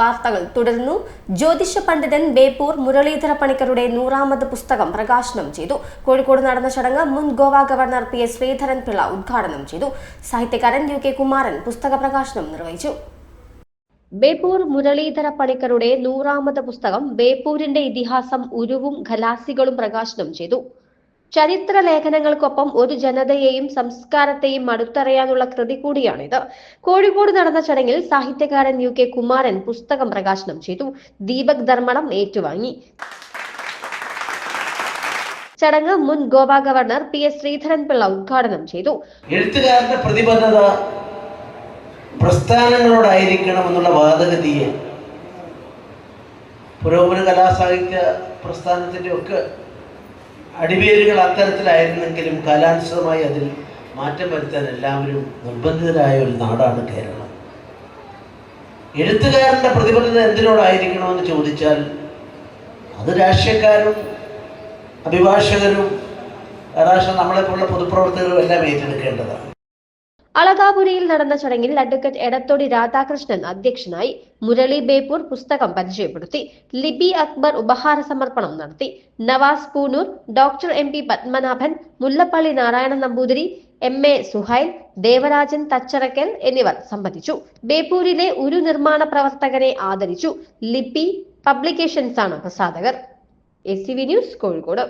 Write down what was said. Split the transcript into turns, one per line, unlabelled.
വാർത്തകൾ തുടർന്നു ജ്യോതിഷ പണ്ഡിതൻ ബേപ്പൂർ മുരളീധര പണിക്കരുടെ നൂറാമത് പുസ്തകം പ്രകാശനം ചെയ്തു. കോഴിക്കോട് നടന്ന ചടങ്ങ് മുൻ Goa governor P S Sreedharan Pillai ഉദ്ഘാടനം ചെയ്തു. സാഹിത്യകാരൻ യു കെ കുമാരൻ പുസ്തക പ്രകാശനം നിർവഹിച്ചു. ബേപ്പൂർ മുരളീധര പണിക്കരുടെ നൂറാമത് പുസ്തകം ബേപ്പൂരിന്റെ ഇതിഹാസം ഉരുവും ഖലാസികളും പ്രകാശനം ചെയ്തു. ചരിത്ര ലേഖനങ്ങൾക്കൊപ്പം ഒരു ജനതയെയും സംസ്കാരത്തെയും അടുത്തറിയാനുള്ള കൃതി കൂടിയാണിത്. കോഴിക്കോട് നടന്ന ചടങ്ങിൽ സാഹിത്യകാരൻ യു കെ കുമാരൻ പുസ്തകം പ്രകാശനം ചെയ്തു. ദീപക് ധർമ്മണം ഏറ്റുവാങ്ങി. ചടങ്ങ് മുൻ Goa governor P S Sreedharan Pillai ഉദ്ഘാടനം ചെയ്തു.
എഴുത്തുകാരന്റെ പ്രതിബദ്ധത പ്രസ്ഥാനങ്ങളോടായിരിക്കണം എന്നുള്ള വാദഗതിയെ പുരോഗമന കലാസാഹിത്യ പ്രസ്ഥാനത്തിന്റെ ഒക്കെ അടിവേരുകൾ അത്തരത്തിലായിരുന്നെങ്കിലും കാലാനുസൃതമായി അതിൽ മാറ്റം വരുത്താൻ എല്ലാവരും നിർബന്ധിതരായ ഒരു നാടാണ് കേരളം. എഴുത്തുകാരന്റെ പ്രതിബദ്ധത എന്തിനോടായിരിക്കണമെന്ന് ചോദിച്ചാൽ അത് രാഷ്ട്രീയക്കാരും അഭിഭാഷകരും രാഷ്ട്രം നമ്മളെപ്പോലുള്ള പൊതുപ്രവർത്തകരും എല്ലാം ഏറ്റെടുക്കേണ്ടതാണ്.
അളകാപുരിയിൽ നടന്ന ചടങ്ങിൽ അഡ്വക്കേറ്റ് എടത്തോടി രാധാകൃഷ്ണൻ അധ്യക്ഷനായി മുരളി ബേപ്പൂർ പുസ്തകം പരിചയപ്പെടുത്തി ലിബി അക്ബർ ഉപഹാര സമർപ്പണം നടത്തി Navas Poonoor doctor M P Padmanabhan Mullappally Narayana Namboothiri M A Suhail Devarajan Thacharakkal എന്നിവർ സംബന്ധിച്ചു. ബേപ്പൂരിലെ ഒരു നിർമ്മാണ പ്രവർത്തകനെ ആദരിച്ചു ലിപി പബ്ലിക്കേഷൻസ് ആണ് പ്രസാധകർ എസ് ന്യൂസ് കോഴിക്കോട്.